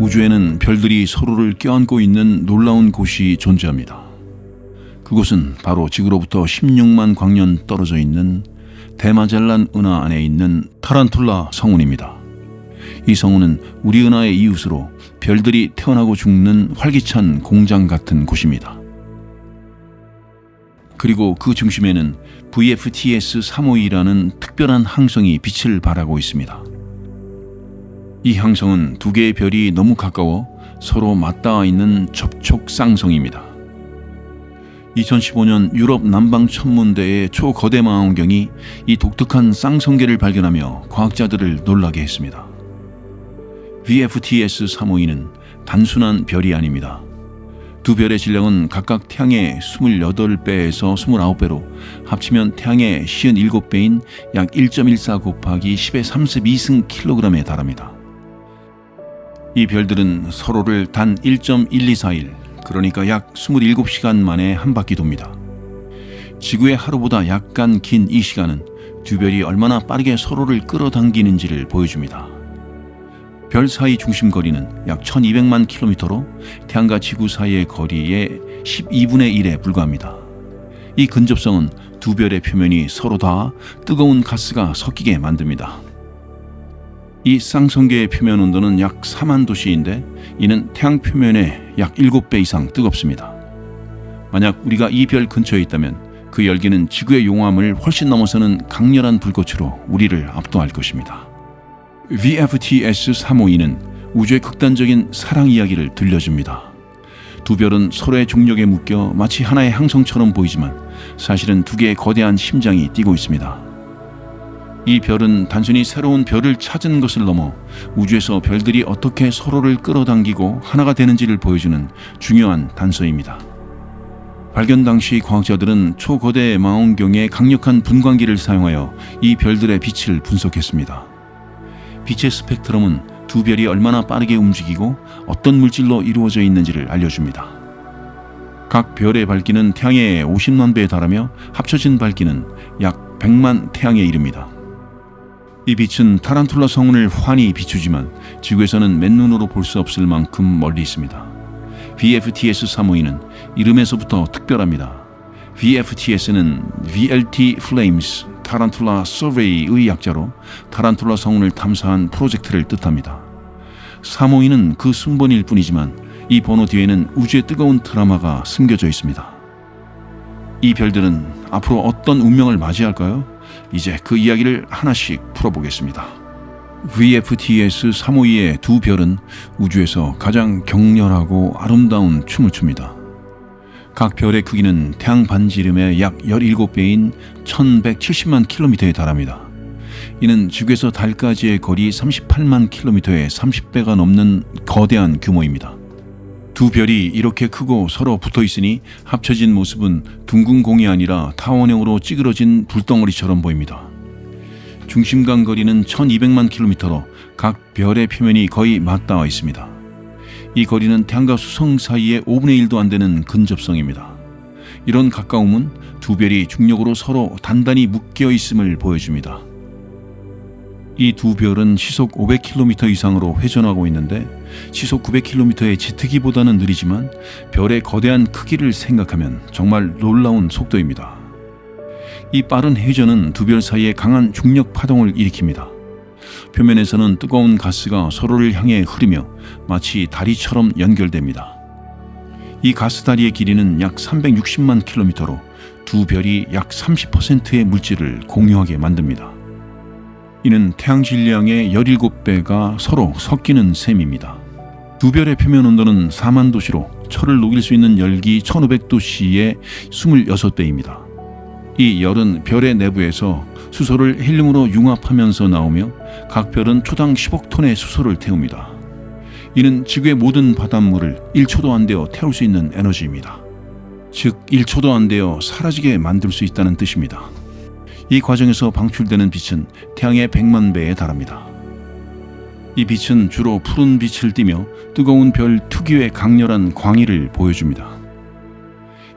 우주에는 별들이 서로를 껴안고 있는 놀라운 곳이 존재합니다. 그곳은 바로 지구로부터 16만 광년 떨어져 있는 대마젤란 은하 안에 있는 타란툴라 성운입니다. 이 성운은 우리 은하의 이웃으로 별들이 태어나고 죽는 활기찬 공장 같은 곳입니다. 그리고 그 중심에는 VFTS 352라는 특별한 항성이 빛을 발하고 있습니다. 이 항성은 두 개의 별이 너무 가까워 서로 맞닿아 있는 접촉 쌍성입니다. 2015년 유럽 남방 천문대의 초거대 망원경이 이 독특한 쌍성계를 발견하며 과학자들을 놀라게 했습니다. VFTS 352는 단순한 별이 아닙니다. 두 별의 질량은 각각 태양의 28배에서 29배로 합치면 태양의 57배인 약 1.14 곱하기 10의 32승 킬로그램에 달합니다. 이 별들은 서로를 단 1.1241, 그러니까 약 27시간 만에 한 바퀴 돕니다. 지구의 하루보다 약간 긴 이 시간은 두 별이 얼마나 빠르게 서로를 끌어당기는지를 보여줍니다. 별 사이 중심 거리는 약 1200만 킬로미터로 태양과 지구 사이의 거리의 12분의 1에 불과합니다. 이 근접성은 두 별의 표면이 서로 다 뜨거운 가스가 섞이게 만듭니다. 이 쌍성계의 표면 온도는 약 4만 도씨인데 이는 태양 표면의 약 7배 이상 뜨겁습니다. 만약 우리가 이 별 근처에 있다면 그 열기는 지구의 용암을 훨씬 넘어서는 강렬한 불꽃으로 우리를 압도할 것입니다. VFTS 352는 우주의 극단적인 사랑 이야기를 들려줍니다. 두 별은 서로의 중력에 묶여 마치 하나의 항성처럼 보이지만 사실은 두 개의 거대한 심장이 뛰고 있습니다. 이 별은 단순히 새로운 별을 찾은 것을 넘어 우주에서 별들이 어떻게 서로를 끌어당기고 하나가 되는지를 보여주는 중요한 단서입니다. 발견 당시 과학자들은 초거대 망원경의 강력한 분광기를 사용하여 이 별들의 빛을 분석했습니다. 빛의 스펙트럼은 두 별이 얼마나 빠르게 움직이고 어떤 물질로 이루어져 있는지를 알려줍니다. 각 별의 밝기는 태양의 50만 배에 달하며 합쳐진 밝기는 약 100만 태양에 이릅니다. 이 빛은 타란툴라 성운을 환히 비추지만 지구에서는 맨눈으로 볼 수 없을 만큼 멀리 있습니다. VFTS 352는 이름에서부터 특별합니다. VFTS는 VLT Flames 타란툴라 서베이의 약자로 타란툴라 성운을 탐사한 프로젝트를 뜻합니다. 352는 그 순번일 뿐이지만 이 번호 뒤에는 우주의 뜨거운 드라마가 숨겨져 있습니다. 이 별들은 앞으로 어떤 운명을 맞이할까요? 이제 그 이야기를 하나씩 풀어보겠습니다. VFTS 352의 두 별은 우주에서 가장 격렬하고 아름다운 춤을 춥니다. 각 별의 크기는 태양 반지름의 약 17배인 1170만 킬로미터에 달합니다. 이는 지구에서 달까지의 거리 38만 킬로미터의 30배가 넘는 거대한 규모입니다. 두 별이 이렇게 크고 서로 붙어 있으니 합쳐진 모습은 둥근 공이 아니라 타원형으로 찌그러진 불덩어리처럼 보입니다. 중심간 거리는 1200만 킬로미터로 각 별의 표면이 거의 맞닿아 있습니다. 이 거리는 태양과 수성 사이의 5분의 1도 안 되는 근접성입니다. 이런 가까움은 두 별이 중력으로 서로 단단히 묶여 있음을 보여줍니다. 이 두 별은 시속 500km 이상으로 회전하고 있는데 시속 900km의 짙기보다는 느리지만 별의 거대한 크기를 생각하면 정말 놀라운 속도입니다. 이 빠른 회전은 두 별 사이에 강한 중력 파동을 일으킵니다. 표면에서는 뜨거운 가스가 서로를 향해 흐르며 마치 다리처럼 연결됩니다. 이 가스 다리의 길이는 약 360만 킬로미터로 두 별이 약 30%의 물질을 공유하게 만듭니다. 이는 태양 질량의 17배가 서로 섞이는 셈입니다. 두 별의 표면 온도는 4만 도씨로 철을 녹일 수 있는 열기 1500도씨의 26배입니다. 이 열은 별의 내부에서 수소를 헬륨으로 융합하면서 나오며 각 별은 초당 10억 톤의 수소를 태웁니다. 이는 지구의 모든 바닷물을 1초도 안 되어 태울 수 있는 에너지입니다. 즉 1초도 안 되어 사라지게 만들 수 있다는 뜻입니다. 이 과정에서 방출되는 빛은 태양의 100만 배에 달합니다. 이 빛은 주로 푸른 빛을 띠며 뜨거운 별 특유의 강렬한 광의를 보여줍니다.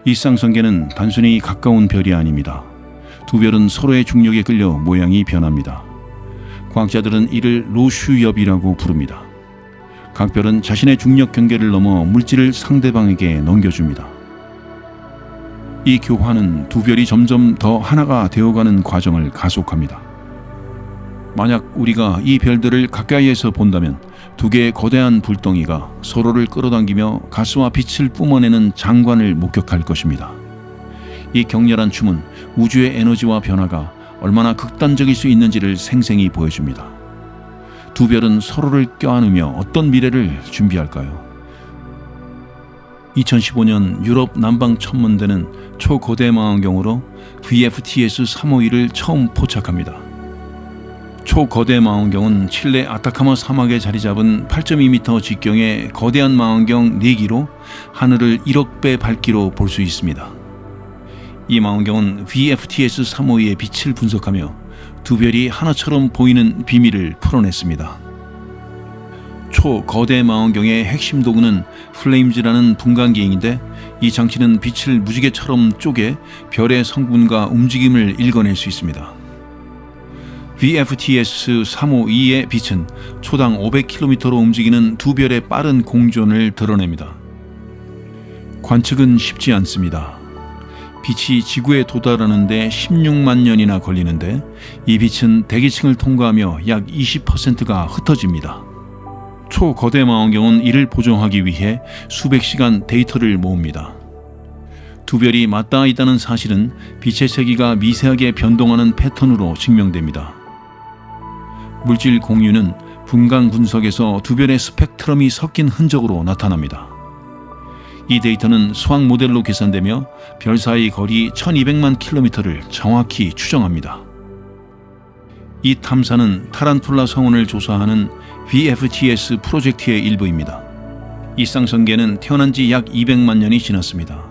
이 쌍성계는 단순히 가까운 별이 아닙니다. 두 별은 서로의 중력에 끌려 모양이 변합니다. 과학자들은 이를 로슈엽이라고 부릅니다. 각 별은 자신의 중력 경계를 넘어 물질을 상대방에게 넘겨줍니다. 이 교환은 두 별이 점점 더 하나가 되어가는 과정을 가속합니다. 만약 우리가 이 별들을 가까이에서 본다면 두 개의 거대한 불덩이가 서로를 끌어당기며 가스와 빛을 뿜어내는 장관을 목격할 것입니다. 이 격렬한 춤은 우주의 에너지와 변화가 얼마나 극단적일 수 있는지를 생생히 보여줍니다. 두 별은 서로를 껴안으며 어떤 미래를 준비할까요? 2015년 유럽 남방 천문대는 초거대 망원경으로 VFTS 352를 처음 포착합니다. 초거대 망원경은 칠레 아타카마 사막에 자리 잡은 8.2m 직경의 거대한 망원경 4기로 하늘을 1억 배 밝기로 볼 수 있습니다. 이 망원경은 VFTS 352의 빛을 분석하며 두 별이 하나처럼 보이는 비밀을 풀어냈습니다. 초거대 망원경의 핵심 도구는 플레임즈라는 분광기행인데 이 장치는 빛을 무지개처럼 쪼개 별의 성분과 움직임을 읽어낼 수 있습니다. VFTS 352의 빛은 초당 500km로 움직이는 두 별의 빠른 공존을 드러냅니다. 관측은 쉽지 않습니다. 빛이 지구에 도달하는데 16만 년이나 걸리는데 이 빛은 대기층을 통과하며 약 20%가 흩어집니다. 초거대 망원경은 이를 보정하기 위해 수백 시간 데이터를 모읍니다. 두 별이 맞닿아 있다는 사실은 빛의 세기가 미세하게 변동하는 패턴으로 증명됩니다. 물질 공유는 분광 분석에서 두 별의 스펙트럼이 섞인 흔적으로 나타납니다. 이 데이터는 수학 모델로 계산되며 별 사이 거리 1200만 킬로미터를 정확히 추정합니다. 이 탐사는 타란툴라 성운을 조사하는 VFTS 프로젝트의 일부입니다. 이 쌍성계는 태어난 지 약 200만 년이 지났습니다.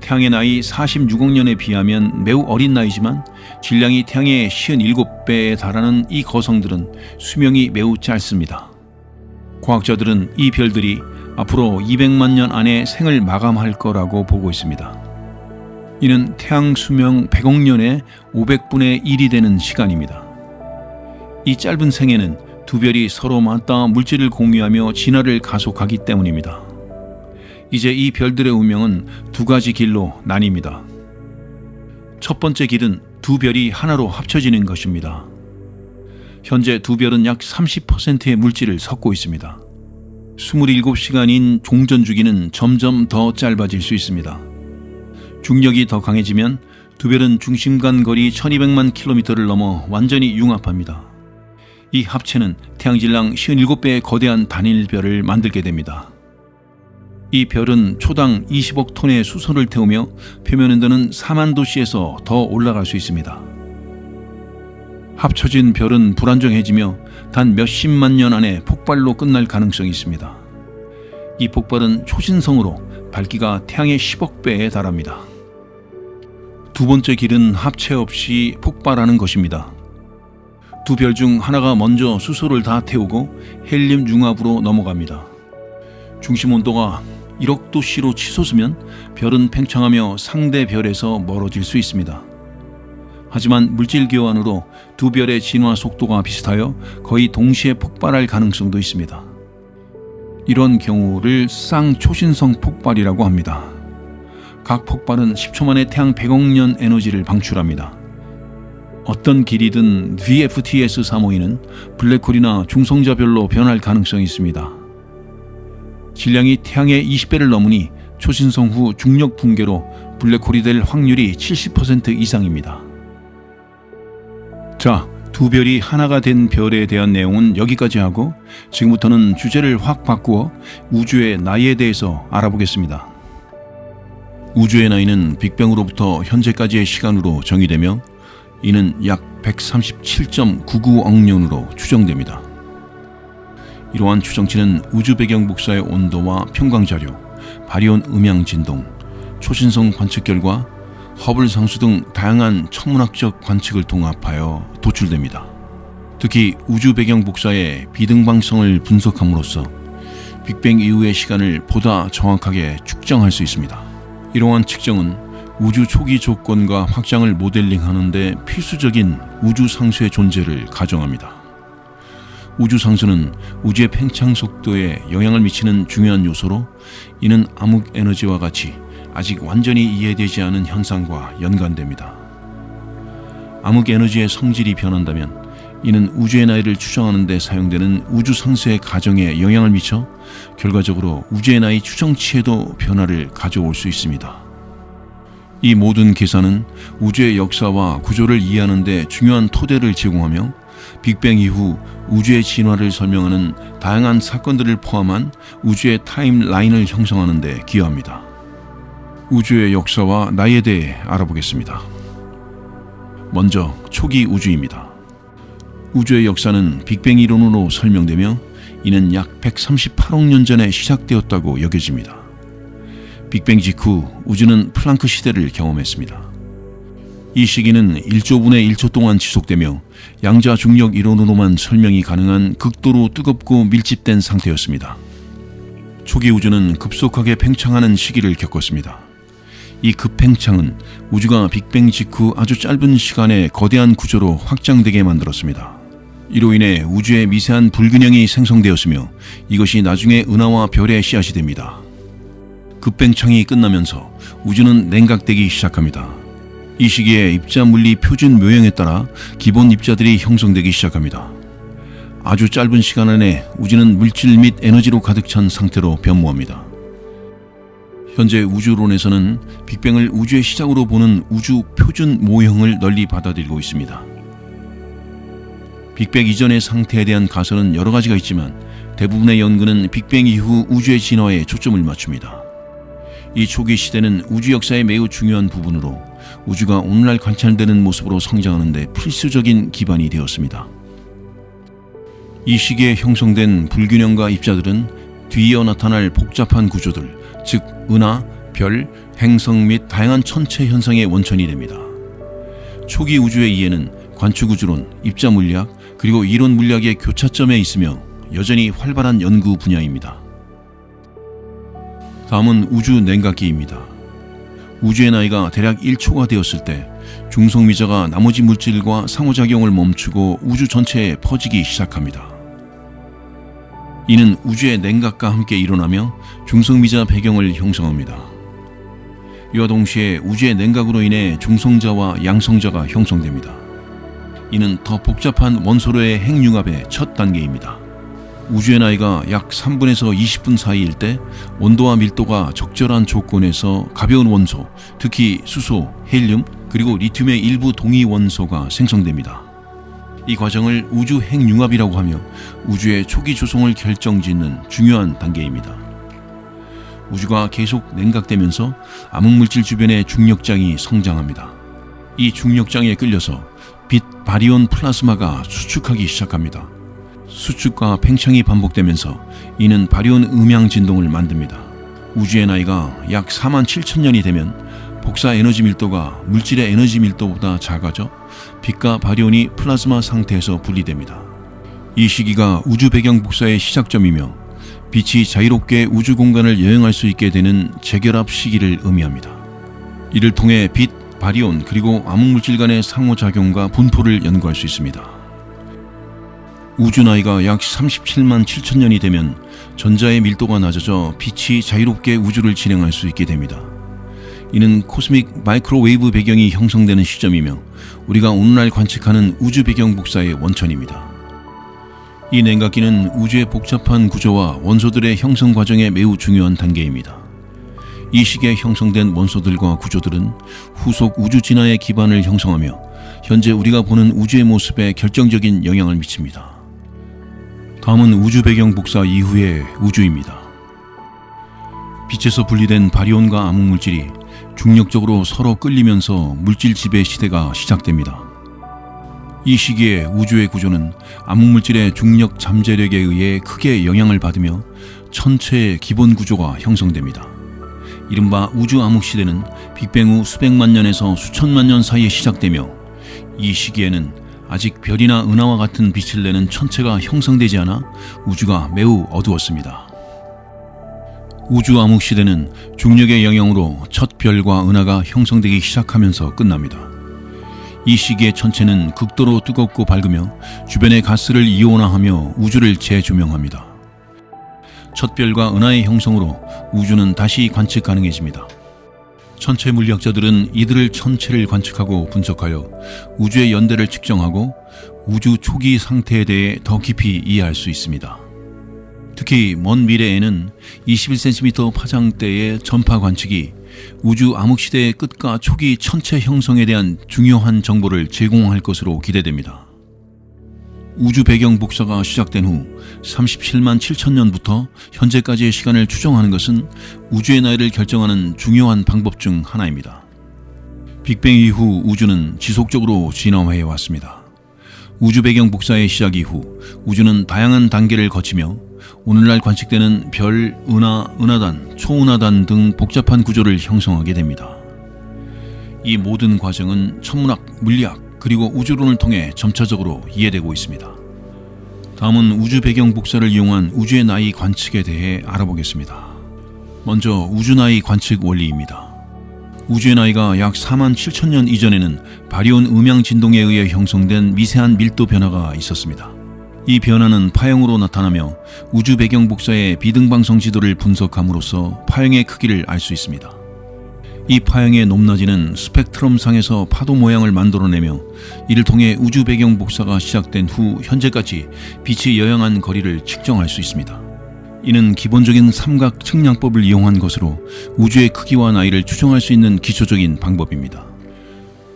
태양의 나이 46억 년에 비하면 매우 어린 나이지만 질량이 태양의 57배에 달하는 이 거성들은 수명이 매우 짧습니다. 과학자들은 이 별들이 앞으로 200만 년 안에 생을 마감할 거라고 보고 있습니다. 이는 태양 수명 100억 년의 500분의 1이 되는 시간입니다. 이 짧은 생에는 두 별이 서로 맞닿아 물질을 공유하며 진화를 가속하기 때문입니다. 이제 이 별들의 운명은 두 가지 길로 나뉩니다. 첫 번째 길은 두 별이 하나로 합쳐지는 것입니다. 현재 두 별은 약 30%의 물질을 섞고 있습니다. 27시간인 종전 주기는 점점 더 짧아질 수 있습니다. 중력이 더 강해지면 두 별은 중심 간 거리 1200만 킬로미터를 넘어 완전히 융합합니다. 이 합체는 태양질량 57배의 거대한 단일별을 만들게 됩니다. 이 별은 초당 20억 톤의 수소를 태우며 표면 온도는 4만 도씨에서 더 올라갈 수 있습니다. 합쳐진 별은 불안정해지며 단 몇십만 년 안에 폭발로 끝날 가능성이 있습니다. 이 폭발은 초신성으로 밝기가 태양의 10억 배에 달합니다. 두 번째 길은 합체 없이 폭발하는 것입니다. 두 별 중 하나가 먼저 수소를 다 태우고 헬륨 융합으로 넘어갑니다. 중심 온도가 1억 도씨로 치솟으면 별은 팽창하며 상대 별에서 멀어질 수 있습니다. 하지만 물질 교환으로 두 별의 진화 속도가 비슷하여 거의 동시에 폭발할 가능성도 있습니다. 이런 경우를 쌍초신성 폭발이라고 합니다. 각 폭발은 10초 만에 태양 100억 년 에너지를 방출합니다. 어떤 길이든 VFTS 352는 블랙홀이나 중성자별로 변할 가능성이 있습니다. 질량이 태양의 20배를 넘으니 초신성 후 중력 붕괴로 블랙홀이 될 확률이 70% 이상입니다. 자, 두 별이 하나가 된 별에 대한 내용은 여기까지 하고 지금부터는 주제를 확 바꾸어 우주의 나이에 대해서 알아보겠습니다. 우주의 나이는 빅뱅으로부터 현재까지의 시간으로 정의되며 이는 약 137.99억 년으로 추정됩니다. 이러한 추정치는 우주 배경 복사의 온도와 평광 자료, 바리온 음향 진동, 초신성 관측 결과 허블 상수 등 다양한 천문학적 관측을 통합하여 도출됩니다. 특히 우주 배경 복사의 비등방성을 분석함으로써 빅뱅 이후의 시간을 보다 정확하게 측정할 수 있습니다. 이러한 측정은 우주 초기 조건과 확장을 모델링하는 데 필수적인 우주 상수의 존재를 가정합니다. 우주 상수는 우주의 팽창 속도에 영향을 미치는 중요한 요소로 이는 암흑 에너지와 같이 아직 완전히 이해되지 않은 현상과 연관됩니다. 암흑 에너지의 성질이 변한다면 이는 우주의 나이를 추정하는 데 사용되는 우주 상수의 가정에 영향을 미쳐 결과적으로 우주의 나이 추정치에도 변화를 가져올 수 있습니다. 이 모든 계산은 우주의 역사와 구조를 이해하는 데 중요한 토대를 제공하며 빅뱅 이후 우주의 진화를 설명하는 다양한 사건들을 포함한 우주의 타임라인을 형성하는 데 기여합니다. 우주의 역사와 나이에 대해 알아보겠습니다. 먼저 초기 우주입니다. 우주의 역사는 빅뱅 이론으로 설명되며 이는 약 138억 년 전에 시작되었다고 여겨집니다. 빅뱅 직후 우주는 플랑크 시대를 경험했습니다. 이 시기는 1조분의 1초 동안 지속되며 양자 중력 이론으로만 설명이 가능한 극도로 뜨겁고 밀집된 상태였습니다. 초기 우주는 급속하게 팽창하는 시기를 겪었습니다. 이 급팽창은 우주가 빅뱅 직후 아주 짧은 시간에 거대한 구조로 확장되게 만들었습니다. 이로 인해 우주의 미세한 불균형이 생성되었으며 이것이 나중에 은하와 별의 씨앗이 됩니다. 급팽창이 끝나면서 우주는 냉각되기 시작합니다. 이 시기에 입자 물리 표준 묘형에 따라 기본 입자들이 형성되기 시작합니다. 아주 짧은 시간 안에 우주는 물질 및 에너지로 가득 찬 상태로 변모합니다. 현재 우주론에서는 빅뱅을 우주의 시작으로 보는 우주 표준 모형을 널리 받아들이고 있습니다. 빅뱅 이전의 상태에 대한 가설은 여러 가지가 있지만 대부분의 연구는 빅뱅 이후 우주의 진화에 초점을 맞춥니다. 이 초기 시대는 우주 역사의 매우 중요한 부분으로 우주가 오늘날 관찰되는 모습으로 성장하는 데 필수적인 기반이 되었습니다. 이 시기에 형성된 불균형과 입자들은 뒤이어 나타날 복잡한 구조들, 즉 은하, 별, 행성 및 다양한 천체 현상의 원천이 됩니다. 초기 우주의 이해는 관측 우주론, 입자 물리학, 그리고 이론 물리학의 교차점에 있으며 여전히 활발한 연구 분야입니다. 다음은 우주 냉각기입니다. 우주의 나이가 대략 1초가 되었을 때 중성미자가 나머지 물질과 상호작용을 멈추고 우주 전체에 퍼지기 시작합니다. 이는 우주의 냉각과 함께 일어나며 중성미자 배경을 형성합니다. 이와 동시에 우주의 냉각으로 인해 중성자와 양성자가 형성됩니다. 이는 더 복잡한 원소로의 핵융합의 첫 단계입니다. 우주의 나이가 약 3분에서 20분 사이일 때 온도와 밀도가 적절한 조건에서 가벼운 원소, 특히 수소, 헬륨, 그리고 리튬의 일부 동위 원소가 생성됩니다. 이 과정을 우주 핵융합이라고 하며 우주의 초기 조성을 결정짓는 중요한 단계입니다. 우주가 계속 냉각되면서 암흑물질 주변의 중력장이 성장합니다. 이 중력장에 끌려서 빛 바리온 플라스마가 수축하기 시작합니다. 수축과 팽창이 반복되면서 이는 바리온 음향 진동을 만듭니다. 우주의 나이가 약 4만 7천 년이 되면 복사 에너지 밀도가 물질의 에너지 밀도보다 작아져 빛과 바리온이 플라즈마 상태에서 분리됩니다. 이 시기가 우주 배경 복사의 시작점이며 빛이 자유롭게 우주 공간을 여행할 수 있게 되는 재결합 시기를 의미합니다. 이를 통해 빛, 바리온 그리고 암흑물질 간의 상호작용과 분포를 연구할 수 있습니다. 우주 나이가 약 37만 7천 년이 되면 전자의 밀도가 낮아져 빛이 자유롭게 우주를 진행할 수 있게 됩니다. 이는 코스믹 마이크로웨이브 배경이 형성되는 시점이며 우리가 오늘날 관측하는 우주 배경 복사의 원천입니다. 이 냉각기는 우주의 복잡한 구조와 원소들의 형성 과정에 매우 중요한 단계입니다. 이 시기에 형성된 원소들과 구조들은 후속 우주 진화의 기반을 형성하며 현재 우리가 보는 우주의 모습에 결정적인 영향을 미칩니다. 다음은 우주 배경 복사 이후의 우주입니다. 빛에서 분리된 바리온과 암흑물질이 중력적으로 서로 끌리면서 물질 지배 시대가 시작됩니다. 이 시기에 우주의 구조는 암흑물질의 중력 잠재력에 의해 크게 영향을 받으며 천체의 기본 구조가 형성됩니다. 이른바 우주 암흑 시대는 빅뱅 후 수백만 년에서 수천만 년 사이에 시작되며 이 시기에는 아직 별이나 은하와 같은 빛을 내는 천체가 형성되지 않아 우주가 매우 어두웠습니다. 우주 암흑 시대는 중력의 영향으로 첫 별과 은하가 형성되기 시작하면서 끝납니다. 이 시기의 천체는 극도로 뜨겁고 밝으며 주변의 가스를 이온화하며 우주를 재조명합니다. 첫 별과 은하의 형성으로 우주는 다시 관측 가능해집니다. 천체 물리학자들은 이들을 천체를 관측하고 분석하여 우주의 연대를 측정하고 우주 초기 상태에 대해 더 깊이 이해할 수 있습니다. 특히 먼 미래에는 21cm 파장대의 전파 관측이 우주 암흑 시대의 끝과 초기 천체 형성에 대한 중요한 정보를 제공할 것으로 기대됩니다. 우주 배경 복사가 시작된 후 37만 7천 년부터 현재까지의 시간을 추정하는 것은 우주의 나이를 결정하는 중요한 방법 중 하나입니다. 빅뱅 이후 우주는 지속적으로 진화해 왔습니다. 우주 배경 복사의 시작 이후 우주는 다양한 단계를 거치며 오늘날 관측되는 별, 은하, 은하단, 초은하단 등 복잡한 구조를 형성하게 됩니다. 이 모든 과정은 천문학, 물리학, 그리고 우주론을 통해 점차적으로 이해되고 있습니다. 다음은 우주 배경 복사를 이용한 우주의 나이 관측에 대해 알아보겠습니다. 먼저 우주 나이 관측 원리입니다. 우주의 나이가 약 4만 7천 년 이전에는 바리온 음양 진동에 의해 형성된 미세한 밀도 변화가 있었습니다. 이 변화는 파형으로 나타나며 우주 배경 복사의 비등방성 지도를 분석함으로써 파형의 크기를 알 수 있습니다. 이 파형의 높낮이는 스펙트럼 상에서 파도 모양을 만들어내며 이를 통해 우주 배경 복사가 시작된 후 현재까지 빛이 여행한 거리를 측정할 수 있습니다. 이는 기본적인 삼각 측량법을 이용한 것으로 우주의 크기와 나이를 추정할 수 있는 기초적인 방법입니다.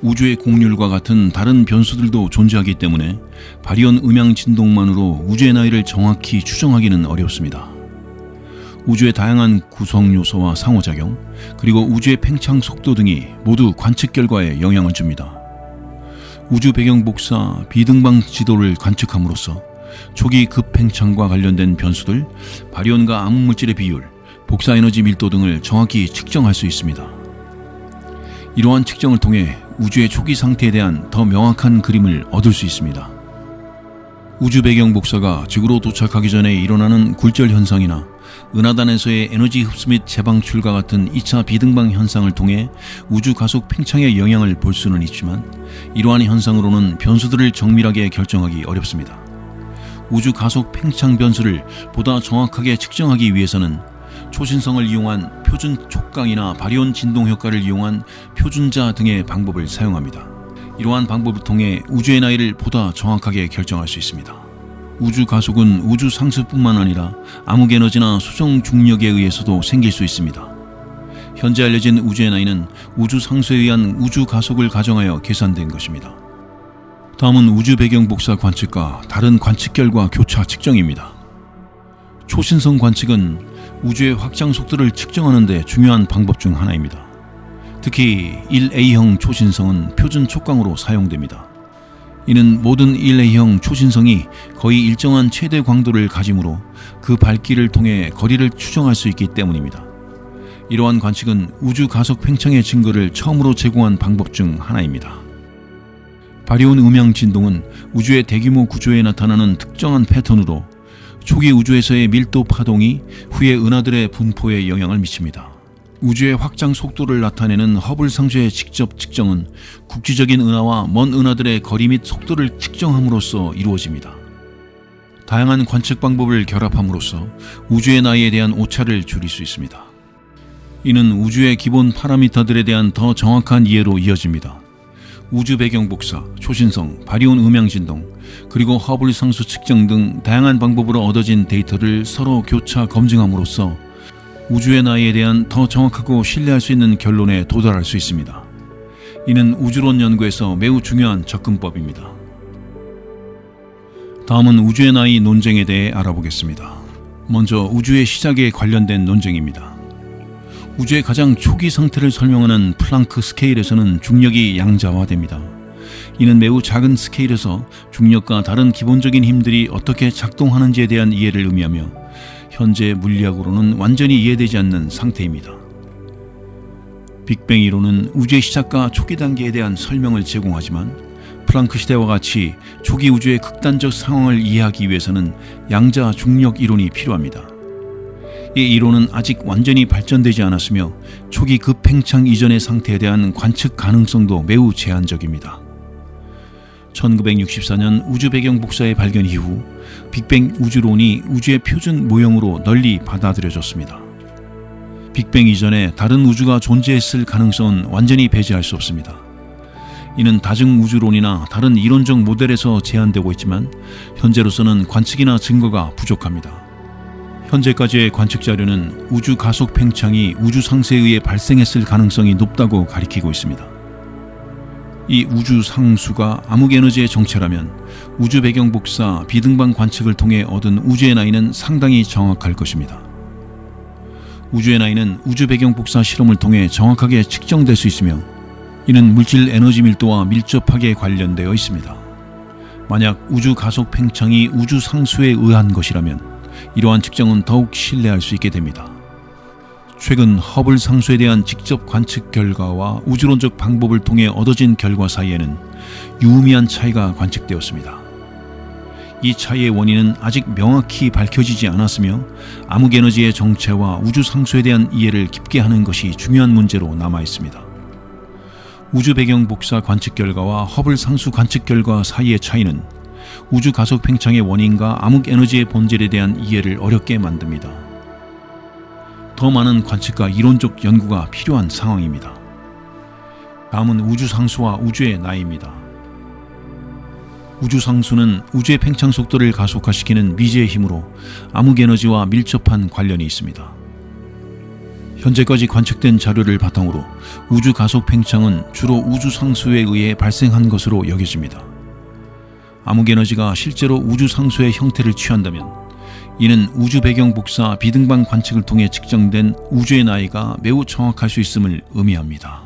우주의 곡률과 같은 다른 변수들도 존재하기 때문에 바리온 음양 진동만으로 우주의 나이를 정확히 추정하기는 어렵습니다. 우주의 다양한 구성 요소와 상호작용, 그리고 우주의 팽창 속도 등이 모두 관측 결과에 영향을 줍니다. 우주 배경 복사 비등방 지도를 관측함으로써 초기 급팽창과 관련된 변수들, 바리온과 암흑물질의 비율, 복사 에너지 밀도 등을 정확히 측정할 수 있습니다. 이러한 측정을 통해 우주의 초기 상태에 대한 더 명확한 그림을 얻을 수 있습니다. 우주 배경 복사가 지구로 도착하기 전에 일어나는 굴절 현상이나 은하단에서의 에너지 흡수 및 재방출과 같은 2차 비등방 현상을 통해 우주 가속 팽창의 영향을 볼 수는 있지만 이러한 현상으로는 변수들을 정밀하게 결정하기 어렵습니다. 우주 가속 팽창 변수를 보다 정확하게 측정하기 위해서는 초신성을 이용한 표준 촉강이나 바리온 진동 효과를 이용한 표준자 등의 방법을 사용합니다. 이러한 방법을 통해 우주의 나이를 보다 정확하게 결정할 수 있습니다. 우주 가속은 우주 상수뿐만 아니라 암흑 에너지나 수정 중력에 의해서도 생길 수 있습니다. 현재 알려진 우주의 나이는 우주 상수에 의한 우주 가속을 가정하여 계산된 것입니다. 다음은 우주 배경 복사 관측과 다른 관측 결과 교차 측정입니다. 초신성 관측은 우주의 확장 속도를 측정하는 데 중요한 방법 중 하나입니다. 특히 1A형 초신성은 표준 촉광으로 사용됩니다. 이는 모든 1A형 초신성이 거의 일정한 최대 광도를 가지므로 그 밝기를 통해 거리를 추정할 수 있기 때문입니다. 이러한 관측은 우주 가속 팽창의 증거를 처음으로 제공한 방법 중 하나입니다. 바리온 음양 진동은 우주의 대규모 구조에 나타나는 특정한 패턴으로 초기 우주에서의 밀도 파동이 후에 은하들의 분포에 영향을 미칩니다. 우주의 확장 속도를 나타내는 허블 상수의 직접 측정은 국지적인 은하와 먼 은하들의 거리 및 속도를 측정함으로써 이루어집니다. 다양한 관측 방법을 결합함으로써 우주의 나이에 대한 오차를 줄일 수 있습니다. 이는 우주의 기본 파라미터들에 대한 더 정확한 이해로 이어집니다. 우주 배경 복사, 초신성, 바리온 음양 진동, 그리고 허블 상수 측정 등 다양한 방법으로 얻어진 데이터를 서로 교차 검증함으로써 우주의 나이에 대한 더 정확하고 신뢰할 수 있는 결론에 도달할 수 있습니다. 이는 우주론 연구에서 매우 중요한 접근법입니다. 다음은 우주의 나이 논쟁에 대해 알아보겠습니다. 먼저 우주의 시작에 관련된 논쟁입니다. 우주의 가장 초기 상태를 설명하는 플랑크 스케일에서는 중력이 양자화됩니다. 이는 매우 작은 스케일에서 중력과 다른 기본적인 힘들이 어떻게 작동하는지에 대한 이해를 의미하며 현재 물리학으로는 완전히 이해되지 않는 상태입니다. 빅뱅 이론은 우주의 시작과 초기 단계에 대한 설명을 제공하지만 플랑크 시대와 같이 초기 우주의 극단적 상황을 이해하기 위해서는 양자 중력 이론이 필요합니다. 이 이론은 아직 완전히 발전되지 않았으며 초기 급팽창 이전의 상태에 대한 관측 가능성도 매우 제한적입니다. 1964년 우주 배경 복사의 발견 이후 빅뱅 우주론이 우주의 표준 모형으로 널리 받아들여졌습니다. 빅뱅 이전에 다른 우주가 존재했을 가능성은 완전히 배제할 수 없습니다. 이는 다중 우주론이나 다른 이론적 모델에서 제한되고 있지만 현재로서는 관측이나 증거가 부족합니다. 현재까지의 관측 자료는 우주 가속 팽창이 우주 상수에 의해 발생했을 가능성이 높다고 가리키고 있습니다. 이 우주 상수가 암흑 에너지의 정체라면 우주 배경 복사 비등반 관측을 통해 얻은 우주의 나이는 상당히 정확할 것입니다. 우주의 나이는 우주 배경 복사 실험을 통해 정확하게 측정될 수 있으며 이는 물질 에너지 밀도와 밀접하게 관련되어 있습니다. 만약 우주 가속 팽창이 우주 상수에 의한 것이라면 이러한 측정은 더욱 신뢰할 수 있게 됩니다. 최근 허블 상수에 대한 직접 관측 결과와 우주론적 방법을 통해 얻어진 결과 사이에는 유의미한 차이가 관측되었습니다. 이 차이의 원인은 아직 명확히 밝혀지지 않았으며 암흑 에너지의 정체와 우주 상수에 대한 이해를 깊게 하는 것이 중요한 문제로 남아 있습니다. 우주 배경 복사 관측 결과와 허블 상수 관측 결과 사이의 차이는 우주 가속 팽창의 원인과 암흑 에너지의 본질에 대한 이해를 어렵게 만듭니다. 더 많은 관측과 이론적 연구가 필요한 상황입니다. 다음은 우주 상수와 우주의 나이입니다. 우주 상수는 우주의 팽창 속도를 가속화시키는 미지의 힘으로 암흑 에너지와 밀접한 관련이 있습니다. 현재까지 관측된 자료를 바탕으로 우주 가속 팽창은 주로 우주 상수에 의해 발생한 것으로 여겨집니다. 암흑 에너지가 실제로 우주 상수의 형태를 취한다면 이는 우주 배경 복사 비등반 관측을 통해 측정된 우주의 나이가 매우 정확할 수 있음을 의미합니다.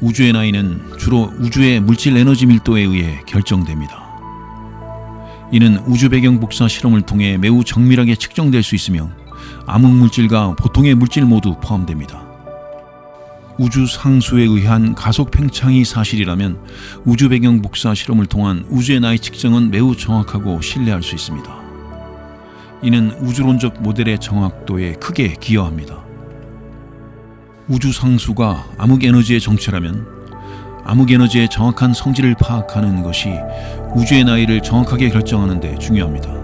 우주의 나이는 주로 우주의 물질 에너지 밀도에 의해 결정됩니다. 이는 우주 배경 복사 실험을 통해 매우 정밀하게 측정될 수 있으며 암흑 물질과 보통의 물질 모두 포함됩니다. 우주 상수에 의한 가속 팽창이 사실이라면 우주 배경 복사 실험을 통한 우주의 나이 측정은 매우 정확하고 신뢰할 수 있습니다. 이는 우주론적 모델의 정확도에 크게 기여합니다. 우주 상수가 암흑 에너지의 정체라면 암흑 에너지의 정확한 성질을 파악하는 것이 우주의 나이를 정확하게 결정하는 데 중요합니다.